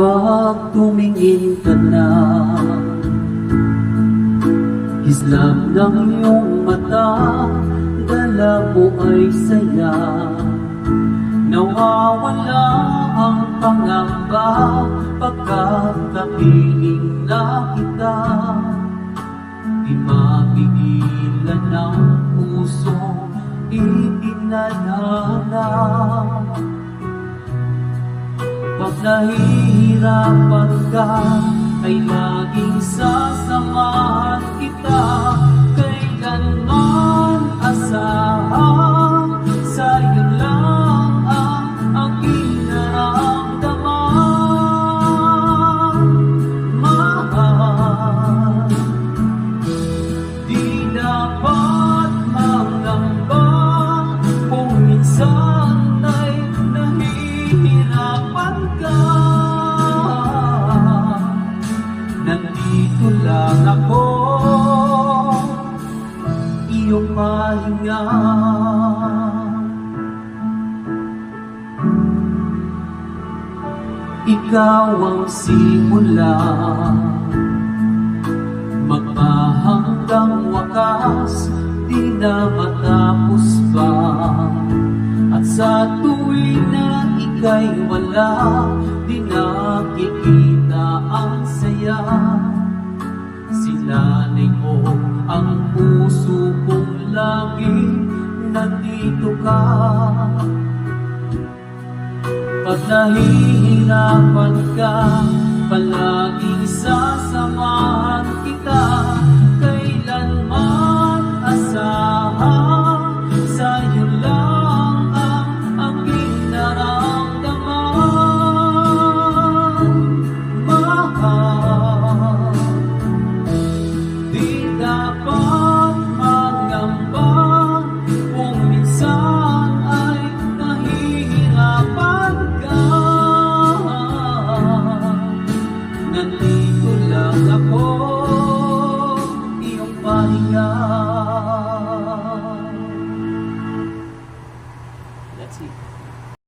Kapag tumingin ka na? Islam ng iyong mata Dala mo ay saya. Nawawala ang pangamba Pagkat napiling na kita. Di mapigilan ng puso Ipinalala Pag nahihirapan ka Ay laging sasamahan pahinga Ikaw ang simula. Magpahanggang wakas Di na matapos pa. At sa tuwing na ika'y wala Di nakikita ang saya. Sinanay ko ang puso Nandito ka pag nahihirapan ka, palaging sasamahan kita. Kailanman asahan, sa'yo lang ang aking naramdaman. Mahal, di dapat